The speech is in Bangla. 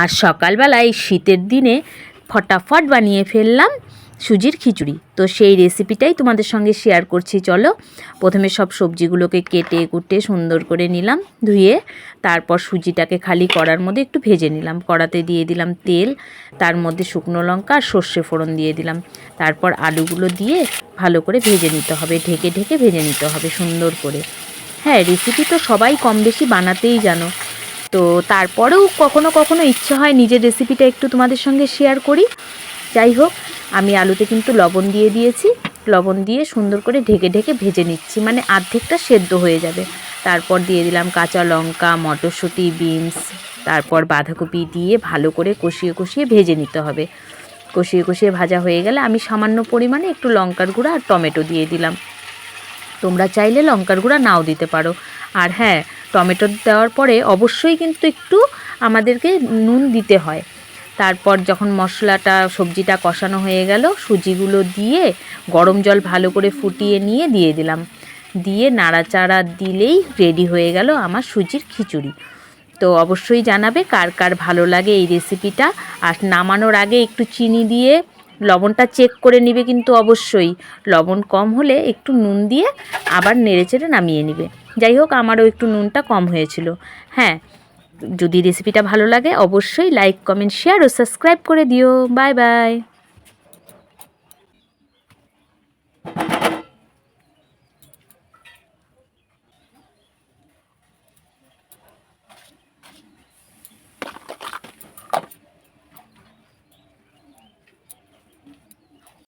আর সকালবেলা এই শীতের দিনে ফটাফট বানিয়ে ফেললাম সুজির খিচুড়ি। তো সেই রেসিপিটাই তোমাদের সঙ্গে শেয়ার করছি, চলো। প্রথমে সব সবজিগুলোকে কেটে কুটে সুন্দর করে নিলাম, ধুয়ে তারপর সুজিটাকে খালি কড়ার মধ্যে একটু ভেজে নিলাম। কড়াতে দিয়ে দিলাম তেল, তার মধ্যে শুকনো লঙ্কা আর সর্ষে ফোড়ন দিয়ে দিলাম। তারপর আলুগুলো দিয়ে ভালো করে ভেজে নিতে হবে, ঢেকে ঢেকে ভেজে নিতে হবে সুন্দর করে। হ্যাঁ রেসিপি তো সবাই কম বেশি বানাতেই জানো। তো তারপরেও কখনো কখনো ইচ্ছে হয় নিজের রেসিপিটা একটু তোমাদের সঙ্গে শেয়ার করি। যাই হোক, আমি আলুতে কিন্তু লবণ দিয়ে দিয়েছি। লবণ দিয়ে সুন্দর করে ঢেকে ঢেকে ভেজে নিচ্ছি। মানে অর্ধেকটা সেদ্ধ হয়ে যাবে। তারপর দিয়ে দিলাম কাঁচা লঙ্কা, মটরশুঁটি বিনস তারপর বাঁধাকপি দিয়ে ভালো করে কষিয়ে কষিয়ে ভেজে নিতে হবে। কষিয়ে কষিয়ে ভাজা হয়ে গেলে আমি সামান্য পরিমাণে একটু লঙ্কার গুঁড়া আর টমেটো দিয়ে দিলাম। তোমরা চাইলে লঙ্কার গুঁড়া নাও দিতে পারো। আর হ্যাঁ টমেটো দেওয়ার পরে অবশ্যই কিন্তু একটু আমাদেরকে নুন দিতে হয়। তারপর যখন মশলাটা, সবজিটা কষানো হয়ে গেল, সুজিগুলো দিয়ে গরম জল ভালো করে ফুটিয়ে নিয়ে দিয়ে দিলাম। দিয়ে নাড়াচাড়া দিলেই রেডি হয়ে গেল আমার সুজির খিচুড়ি। তো অবশ্যই জানাবে কার কার ভালো লাগে এই রেসিপিটা। আর নামানোর আগে একটু চিনি দিয়ে লবণটা চেক করে নিবে কিন্তু অবশ্যই। লবণ কম হলে একটু নুন দিয়ে আবার নেড়েচেড়ে নামিয়ে নিবে। যাই হোক, আমারও একটু নুনটা কম হয়েছিল। হ্যাঁ যদি রেসিপিটা ভালো লাগে, অবশ্যই লাইক কমেন্ট শেয়ার ও সাবস্ক্রাইব করে দিও। Bye bye